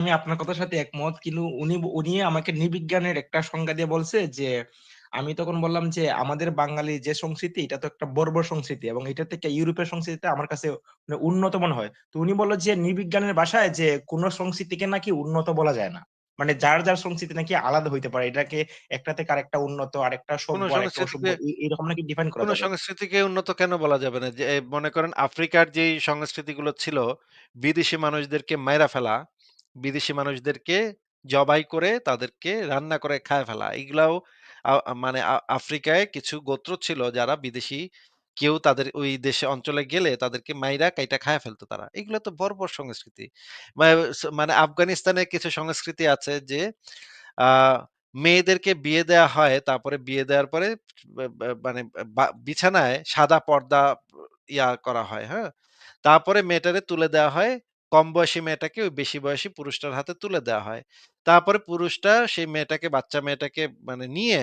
আমি আপনার কথার সাথে একমত। কিন্তু উনি উনি আমাকে নৃবিজ্ঞানের একটা সংজ্ঞা দিয়ে বলছে যে, আমি তখন বললাম যে, "আমাদের বাঙালি যে সংস্কৃতি এটা তো একটা বর্বর সংস্কৃতি এবং এটার থেকে ইউরোপের সংস্কৃতিটা আমার কাছে মানে উন্নত মনে হয়।" তো উনি বলল যে, "নৃবিজ্ঞানের ভাষায় যে কোন সংস্কৃতিকে নাকি উন্নত বলা যায় না। মানে যার, যার সংস্কৃতি নাকি আলাদা হইতে পারে। এটাকে একটা থেকে আরেকটা উন্নত, আরেকটা কোন সভ্য, আরেকটা অসভ্য সংস্কৃতিকে এরকম নাকি ডিফাইন করা কোন যাবে।" সংস্কৃতিকে উন্নত কেন বলা যাবে না? যে মনে করেন আফ্রিকার যেই সংস্কৃতিগুলো ছিল, বিদেশি মানুষদেরকে মাইরা ফেলা, বিদেশি মানুষদেরকে জবাই করে তাদেরকে রান্না করে খায় ফেলা। এগুলাও মানে আফ্রিকায় কিছু গোত্র ছিল যারা বিদেশি কেউ তাদের ওই দেশে অঞ্চলে গেলে তাদেরকে মাইরা কাইটা খায়া ফেলত তারা। এগুলো তো বর্বর সংস্কৃতি। মানে আফগানিস্তানের কিছু সংস্কৃতি আছে যে আ মেয়েদেরকে বিয়ে দেয়া হয়। তারপরে বিয়ে দেওয়ার পরে মানে বা বিছানায় সাদা পর্দা ইয়া করা হয়, হ্যাঁ? তারপরে মেয়েটারে তুলে দেওয়া হয়। কম বয়সী মেয়েটাকে ওই বেশি বয়সী পুরুষটার হাতে তুলে দেওয়া হয়। তারপরে পুরুষটা সেই মেয়েটাকে বাচ্চা মেয়েটাকে মানে নিয়ে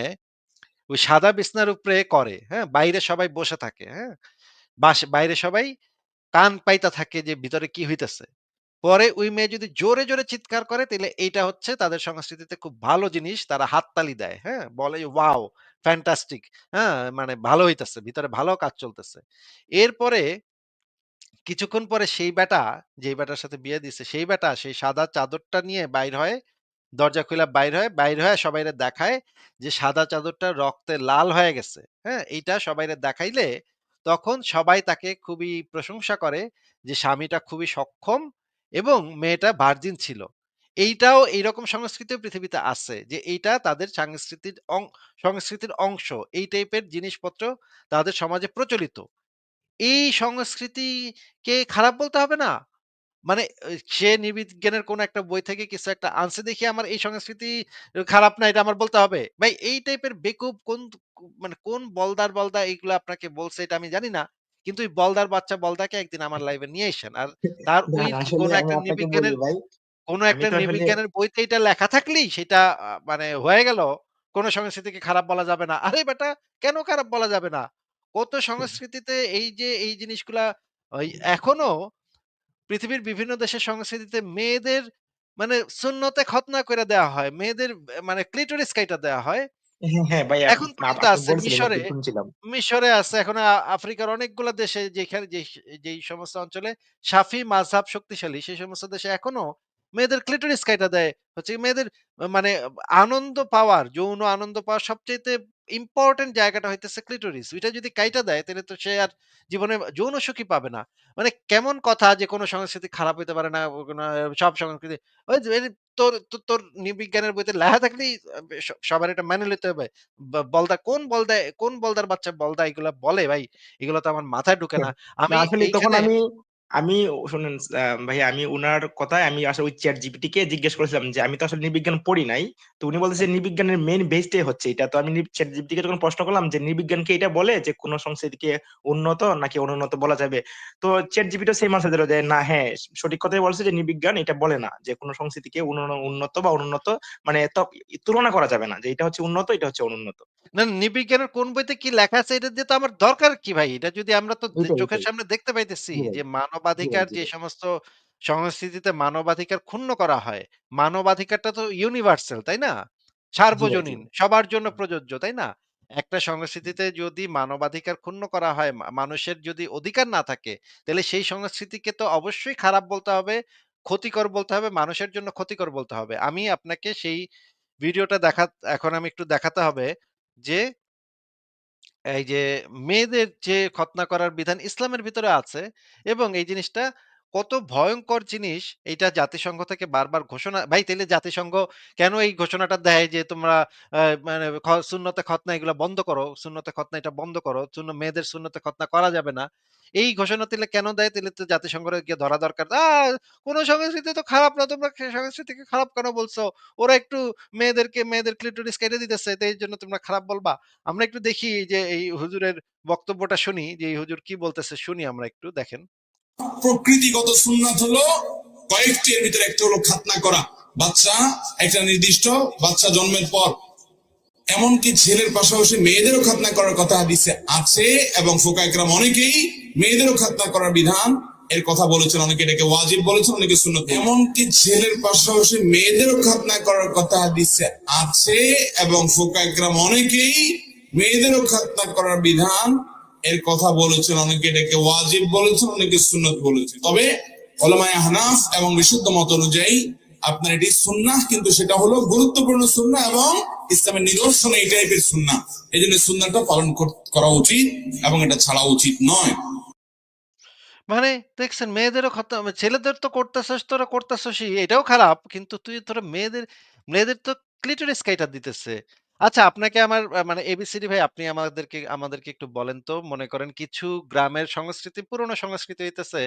ওই সাদা বিছানার উপরে করে, হ্যাঁ? বাইরে সবাই বসে থাকে, হ্যাঁ? বাইরে সবাই কান পাইতা থাকে যে ভিতরে কি হইতেছে। পরে ওই মেয়ে যদি জোরে, জোরে চিৎকার করে তাইলে এইটা হচ্ছে তাদের সংস্কৃতিতে খুব ভালো জিনিস। তারা হাততালি দেয়, হ্যাঁ? বলে ওয়াও! ফ্যান্টাস্টিক, হ্যাঁ? মানে ভালো হইতেছে। ভিতরে ভালো কাজ চলতেছে। এরপরে কিছুক্ষণ পরে সেই বেটা যেই ব্যাটার সাথে বিয়ে দিছে, সেই ব্যাটা সেই সাদা চাদরটা নিয়ে বাইর হয়। দরজা খুইলা বাইর হয়। বাইর হয়ে সবাইরে দেখায় যে সাদা চাদরটা রক্তে লাল হয়ে গেছে। হ্যাঁ? এইটা সবাইরে দেখাইলে তখন সবাই তাকে খুবই প্রশংসা করে যে স্বামীটা খুবই সক্ষম এবং মেয়েটা ভার্জিন ছিল। এইটাও এইরকম সংস্কৃতি পৃথিবীতে আছে যে এইটা তাদের সাংস্কৃতির সংস্কৃতির অংশ। এই টাইপের জিনিসপত্র তাদের সমাজে প্রচলিত। এই সংস্কৃতিকে খারাপ বলতে হবে না? মানে এ সে নৃবিজ্ঞানের কোন একটা বই থেকে কিছু একটা আনছে দেখে আমার এই সংস্কৃতি খারাপ না এটা আমার বলতে হবে। ভাই এই টাইপের বেকুব কোন মানে কোন বলদার, বলদা এইগুলা আপনাকে বলছে এটা আমি জানি না। কিন্তু ওই বলদার বাচ্চা বলদাকে একদিন আমার লাইভে নিয়ে আইসেন। আর তার না, ওই আসলে কোন আমি একটা আপনাকে বলি নৃবিজ্ঞানের ভাই, কোন আমি একটা তো আসলে নৃবিজ্ঞানের বইতে এটা লেখা থাকলেই সেটা আ মানে হয়ে গেল। কোন সংস্কৃতিকে খারাপ বলা যাবে না। আরে বেটা কেন খারাপ বলা যাবে না? কত সংস্কৃতিতে এই যে এই জিনিসগুলা ওই এখনও পৃথিবীর বিভিন্ন দেশের সংস্কৃতিতে মেয়েদের মানে সুন্নতে খতনা করে দেওয়া হয়। মেয়েদের মানে ক্লিটোরিস কাইটা দেওয়া হয়। হ্যাঁ, হ্যাঁ এখন আছে মিশরে, মিশরে আছে। এখন আফ্রিকার অনেকগুলা দেশে যেখানে যেই সমস্ত অঞ্চলে শাফি মাযহাব শক্তিশালী সেই সমস্ত দেশে এখনও মেয়েদের ক্লিটোরিস কাইটা দেয়। হচ্ছে মেয়েদের মানে আনন্দ পাওয়ার, যৌন আনন্দ পাওয়ার সবচাইতে ইম্পোর্টেন্ট জায়গাটা হইতেছে ক্লিটোরিস। ওইটা যদি কাইটা দেয় তাইলে তো সে আর জীবনে যৌন সুখই পাবে না। মানে কেমন কথা যে কোন সংস্কৃতি খারাপ হইতে পারে না, সব সংস্কৃতি ওই তোর তোর নৃবিজ্ঞানের বইতে লেখা থাকলেই সবার এটা মেনে নিতে হবে। বলদা কোন বলদা কোন বলদার বাচ্চা বলদা এগুলা বলে ভাই? এগুলা তো আমার মাথায় ঢুকে না। না আমি আসলে তখন আমি আমি শুনেন আ ভাইয়া আমি উনার কথায় আমি আসলে ওই ChatGPT কে জিজ্ঞেস করেছিলাম যে, "আমি তো আসলে নৃবিজ্ঞান পড়ি নাই।" তো উনি বলতেছে নৃবিজ্ঞানের মেইন বেসটাই হচ্ছে এটা। তো আমি নি ChatGPT কে যখন প্রশ্ন করলাম যে, "নৃবিজ্ঞান কি এটা বলে যে কোন সংস্কৃতিকে উন্নত নাকি অনুন্নত বলা যাবে?" তো ChatGPT ও সেম আনসার দিল যে, "না, হ্যাঁ, সঠিক কথাই বলছে যে নৃবিজ্ঞান এটা বলে না যে কোন সংস্কৃতিকে উন্নত বা অনুন্নত মানে তুলনা করা যাবে না। যে এটা হচ্ছে উন্নত, এটা হচ্ছে অনুন্নত।" না নৃবিজ্ঞানের কোন বইতে কি লেখা আছে এটা দিয়ে তো আমার দরকার কি ভাই? এটা যদি আমরা তো চোখের সামনে দেখতে পাইতেছি যে ভাই, মানবাধিকার জি যে সমস্ত সংস্কৃতিতে মানবাধিকার ক্ষুণ্ণ করা হয়। মানবাধিকারটা তো ইউনিভার্সাল, তাই না? জি ভাই, জি সার্বজনীন, সবার জন্য প্রযোজ্য, তাই না? একটা সংস্কৃতিতে যদি মানবাধিকার ক্ষুণ্ণ করা হয়, মা মানুষের যদি অধিকার না থাকে, তাহলে সেই সংস্কৃতিকে তো অবশ্যই খারাপ বলতে হবে, ক্ষতিকর বলতে হবে, মানুষের জন্য ক্ষতিকর বলতে হবে। আমি আপনাকে সেই ভিডিওটা দেখা এখন আমি একটু দেখাতে হবে যে এই যে মেয়েদের যে খতনা করার বিধান ইসলামের ভিতরে আছে এবং এই জিনিসটা কত ভয়ংকর জিনিস এইটা জাতিসংঘ থেকে বারবার ঘোষণা, ভাই তাইলে জাতিসংঘ কেন এই ঘোষণাটা দেয় যে তোমরা মানে সুন্নতে খতনা এগুলো বন্ধ করো সুন্নতে খতনা এটা বন্ধ করো, শূন্য মেয়েদের সুন্নতে খতনা করা যাবে না। এই ঘোষণা দিলে কেন দেয়? তাহলে তো জাতিসংঘের গিয়ে ধরা দরকার। কোন সংস্কৃতি তো খারাপ না, তোমরা সংস্কৃতিকে খারাপ কেন বলছো? ওরা একটু মেয়েদেরকে, মেয়েদের ক্লিটোরিস কেটে দিতেছে তো এই জন্য তোমরা খারাপ বলবা? আমরা একটু দেখি যে এই হুজুরের বক্তব্যটা শুনি, যে এই হুজুর কি বলতেছে শুনি আমরা একটু, দেখেন। প্রকৃতিগত সুন্নাত হলো কয়েকটি এর ভিতরে একটা হলো খাতনা করা। বাচ্চা, একটা নির্দিষ্ট বাচ্চা জন্মের পর। এমনকি ছেলের পাশাপাশি মেয়েদেরও খাতনা করার কথা হাদিসে আছে এবং ফোকাইকরাম অনেকেই মেয়েদেরও খাতনা করার বিধান এর কথা বলেছেন। অনেকে এটাকে ওয়াজিব বলেছেন, অনেকে সুন্নত এমনকি ছেলের পাশাপাশি মেয়েদেরও খাতনা করার কথা হাদিসে আছে এবং ফোকাগ্রাম অনেকেই মেয়েদেরও খাতনা করার বিধান এর কথা বলেছেন, অনেকে এটাকে ওয়াজিব বলেছেন, অনেকে সুন্নত বলেছেন তবে ওলামায় হানাফ এবং বিশুদ্ধ মত অনুযায়ী আপনার এটি সুন্নাহ, কিন্তু সেটা হলো গুরুত্বপূর্ণ সুন্নাহ এবং ইসলামের নিদর্শন এই টাইপের সুন্নাহ এই জন্য সুন্নাহটা পালন করা উচিত এবং এটা ছাড়া উচিত নয় মানে দেখছেন, মেয়েদেরও ছেলেদের তো করতেছস, তোরা করতেছসই, এটাও খারাপ। কিন্তু তুই তোরা মেয়েদের মেয়েদের তো ক্লিটোরিস কাইটা দিতেছে। আচ্ছা আপনাকে আমার আ মানে এবিসিডি ভাই আপনি আমাদেরকে আমাদেরকে একটু বলেন তো মনে করেন কিছু গ্রামের সংস্কৃতি পুরনো সংস্কৃতি হইতেছে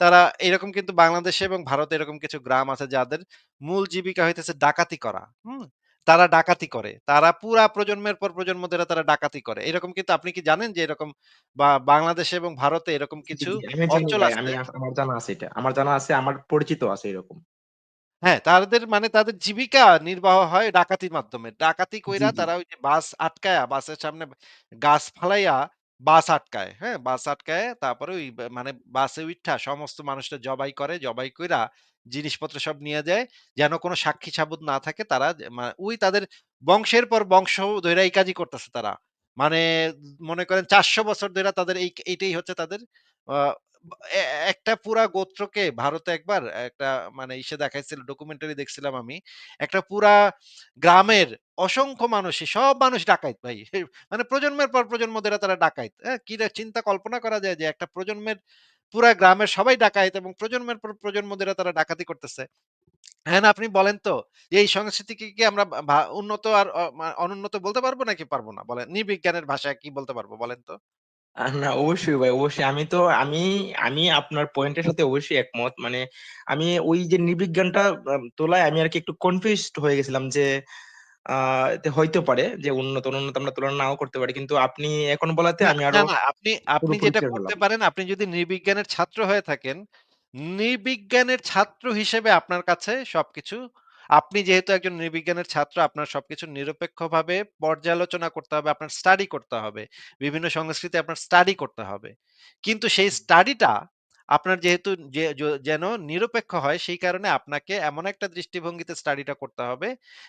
তারা এরকম কিন্তু বাংলাদেশে এবং ভারতে এরকম কিছু গ্রাম আছে যাদের মূল জীবিকা হইতেছে ডাকাতি করা। হুম? তারা ডাকাতি করে। তারা পুরা প্রজন্মের পর প্রজন্ম ধরে তারা ডাকাতি করে। এরকম কিন্তু আপনি কি জানেন যে এরকম বা বাংলাদেশে এবং ভারতে এরকম জি, কিছু জি, আমি জানি অঞ্চল ভাই আছে আমি আমার জানা আছে এটা আমার জানা আছে আমার পরিচিত আছে এরকম হ্যাঁ, তাদের মানে তাদের জীবিকা নির্বাহ হয় ডাকাতির মাধ্যমে। ডাকাতি জি কইরা জি তারা ওই যে বাস আটকায়া বাসের সামনে গাছ ফালাইয়া বাস আটকায়। হ্যাঁ? বাস আটকায় তারপরে ওই বা মানে বাসে উইঠা সমস্ত মানুষটা জবাই করে। জবাই কইরা জিনিসপত্র সব নিয়ে যায়। যেন কোন সাক্ষী সাবুত না থাকে তারা যে মা ওই তাদের বংশের পর বংশ ধইরা এই কাজই করতেছে তারা। মানে মনে করেন ৪০০ বছর ধইরা তাদের এই এইটাই হচ্ছে তাদের আ একটা পুরা গোত্রকে ভারতে একবার একটা মানে ইসে দেখাইছিল ডকুমেন্টারি দেখছিলাম আমি। একটা পুরা গ্রামের অসংখ্য মানুষই সব মানুষ ডাকাইত ভাই। মানে প্রজন্মের পর প্রজন্ম ধরে তারা ডাকাইত। হ্যাঁ? কি চিন্তা কল্পনা করা যায় যে একটা প্রজন্মের পুরা গ্রামের সবাই ডাকাইত এবং প্রজন্মের পর প্রজন্ম ধরে তারা ডাকাতি করতেছে। হ্যাঁ, না আপনি বলেন তো যে এই সংস্কৃতিকে কি আমরা উন্নত আর অনুন্নত বলতে পারব নাকি পারব না? বলেন। নির্বিজ্ঞানের ভাষায় কি বলতে পারব বলেন তো? না অবশ্যই ভাই অবশ্যই। আমি তো আমি আমি আপনার পয়েন্টের সাথে অবশ্যই একমত। মানে আমি ওই যে নির্বিজ্ঞানটা তোলায় আমি আর কি একটু কনফিউজড হয়ে গেছিলাম যে আহ এতে হইতে পারে যে উন্নত অনুন্নত আমরা তুলনা নাও করতে পারি। কিন্তু আপনি এখন বলাতে না, আমি না, আরও না। আপনি আপনি পুরোপুরি যেটা ক্লিয়ার করতে হলাম। পারেন, আপনি যদি নির্বিজ্ঞানের ছাত্র হয়ে থাকেন, নির্বিজ্ঞানের ছাত্র হিসেবে আপনার কাছে সবকিছু আপনি যেহেতু একজন নির্বিজ্ঞানের ছাত্র, আপনার সবকিছু নিরপেক্ষভাবে পর্যালোচনা করতে হবে, আপনার স্টাডি করতে হবে। বিভিন্ন সংস্কৃতি আপনার স্টাডি করতে হবে। কিন্তু সেই স্টাডিটা আপনার যেহেতু যেন নিরপেক্ষ হয়, সেই কারণে আপনাকে এমন একটা দৃষ্টিভঙ্গিতে স্টাডিটা করতে হবে,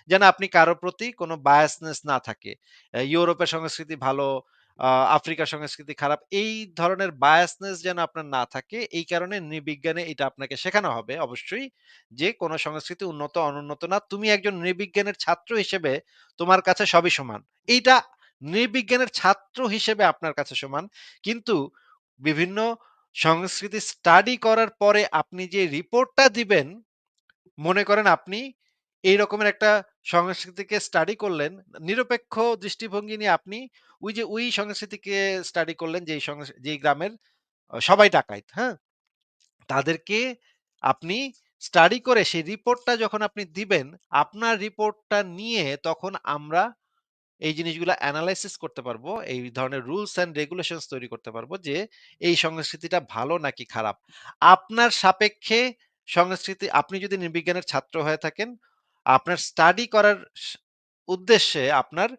যেন আপনি কারও প্রতি কোনো বায়াসনেস না থাকে। ইউরোপের সংস্কৃতি ভালো, আ আফ্রিকার সংস্কৃতি খারাপ। এই ধরনের বায়াসনেস যেন আপনার না থাকে, এই কারণে নৃবিজ্ঞানে এটা আপনাকে শেখানো হবে অবশ্যই যে, কোন সংস্কৃতি উন্নত অনুন্নত না। তুমি একজন নৃবিজ্ঞানের ছাত্র হিসেবে তোমার কাছে সবই সমান। এইটা নৃবিজ্ঞানের ছাত্র হিসেবে আপনার কাছে সমান। কিন্তু বিভিন্ন সংস্কৃতি স্টাডি করার পরে আপনি যে রিপোর্টটা দিবেন মনে করেন আপনি এই রকমের একটা সংস্কৃতিকে স্টাডি করলেন, নিরপেক্ষ দৃষ্টিভঙ্গি নিয়ে আপনি ওই যে ওই সংস্কৃতিকে স্টাডি করলেন সংস যেই গ্রামের সবাই ডাকাইত, হ্যাঁ? তাদেরকে আপনি স্টাডি করে সেই রিপোর্টটা যখন আপনি দিবেন, আপনার রিপোর্টটা নিয়ে তখন আমরা এই জিনিসগুলা এনালাইসিস করতে পারব। এই ধরনের রুলস অ্যান্ড রেগুলেশনস তৈরি করতে পারব যে, এই সংস্কৃতিটা ভালো নাকি খারাপ। আপনার সাপেক্ষে সংস্কৃতি আপনি যদি নির্বিজ্ঞানের ছাত্র হয়ে থাকেন, আপনার স্টাডি করার উদ্দেশ্যে আপনার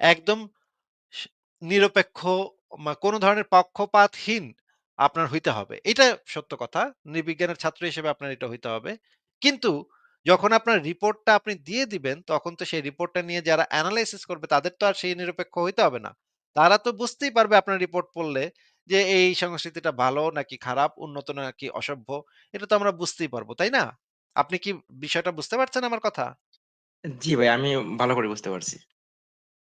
একদম নিরপেক্ষ কোন ধরনের পক্ষপাতহীন আপনার হইতে হবে। এটা সত্য কথা। নৃবিজ্ঞানের ছাত্র হিসেবে আপনার এটা হইতে হবে। কিন্তু যখন আপনার রিপোর্টটা আপনি দিয়ে দিবেন, তখন তো সেই রিপোর্টটা নিয়ে যারা এনালাইসিস করবে তাদের তো আর সেই নিরপেক্ষ হইতে হবে না। তারা তো বুঝতেই পারবে আপনার রিপোর্ট পড়লে যে এই সংস্কৃতিটা ভালো নাকি খারাপ, উন্নত নাকি অসভ্য। এটা তো আমরা বুঝতেই পারব, তাই না? আপনি কি বিষয়টা বুঝতে পারছেন আমার কথা? জি ভাই আমি ভালো করে বুঝতে পারছি